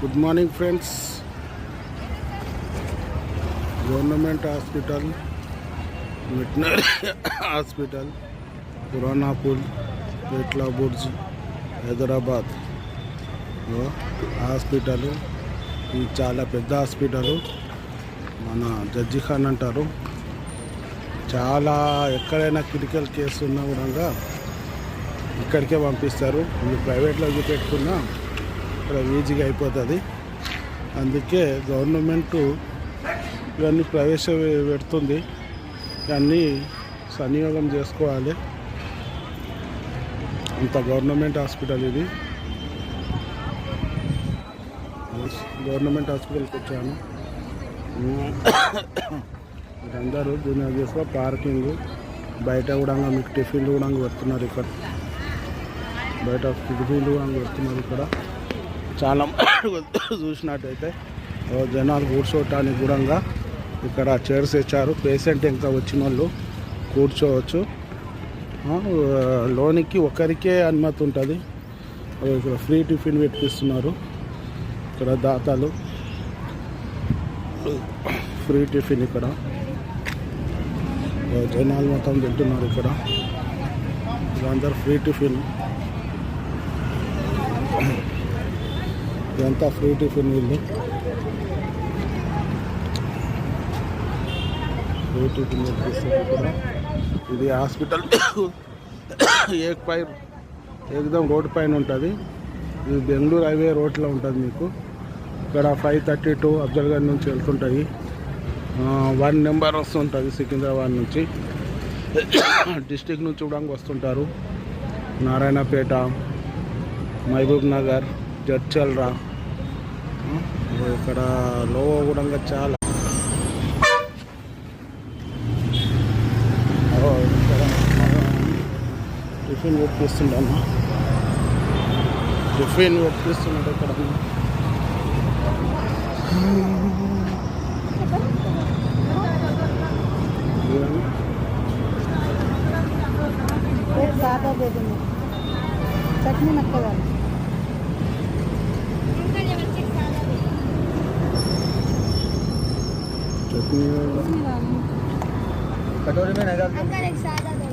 Good morning friends government hospital veterinary hospital Puranapool Petla Burj Hyderabad hospital ఇది చాలా పెద్ద hospital మన judge Khan అంటారు. చాలా ఎక్కడైనా క్రిటికల్ కేసు ఉన్నా కూడా ఇక్కడికే పంపిస్తారు. మీరు ప్రైవేట్లో పెట్టుకున్నా? ఇక్కడ ఈజీగా అయిపోతుంది. అందుకే గవర్నమెంట్ ఇవన్నీ ప్రవేశ పెడుతుంది. ఇవన్నీ సనియోగం చేసుకోవాలి. అంత గవర్నమెంట్ హాస్పిటల్ ఇది. గవర్నమెంట్ హాస్పిటల్కి వచ్చాను. మీరందరూ దీని చేసుకో పార్కింగ్ బయట కూడా మీకు టిఫిన్లు కూడా పెడుతున్నారు ఇక్కడ. బయట టిఫిన్లు కూడా పెడుతున్నారు ఇక్కడ. చాలా చూసినట్టయితే జనాలు కూర్చోటానికి కూడా ఇక్కడ చైర్స్ ఇచ్చారు. పేషెంట్ ఇంకా వచ్చిన వాళ్ళు కూర్చోవచ్చు. లోనికి ఒకరికే అనుమతి ఉంటుంది. ఇక్కడ ఫ్రీ టిఫిన్ పెట్టిస్తున్నారు. ఇక్కడ దాతలు. ఫ్రీ టిఫిన్ ఇక్కడ. జనాలు మొత్తం తింటున్నారు ఇక్కడ. అందరు ఫ్రీ టిఫిన్. ఇదంతా ఫ్రీ టిఫిన్ వీళ్ళు ఫ్రీ టిఫిన్ ఇక్కడ. ఇది హాస్పిటల్. ఏక్ పై ఏకదం రోడ్ పైన ఉంటుంది. ఇది బెంగళూరు హైవే రోడ్లో ఉంటుంది మీకు. ఇక్కడ ఫైవ్ థర్టీ టూ అఫ్జల్గఢ్ నుంచి వెళ్తుంటాయి. వన్ నెంబర్ వస్తుంటుంది సికింద్రాబాద్ నుంచి. డిస్టిక్ నుంచి కూడా వస్తుంటారు. నారాయణపేట మహబూబ్ నగర్ జడ్చల్రా. ఇక్కడ లో కూడా చాలా. టిఫిన్ ఒప్పిస్తుండమ్మా టిఫిన్ ఒప్పిస్తున్నాడు ఇక్కడ. Chutney నక్కవాలి Panoorin mo na. Ang kalagsada doon.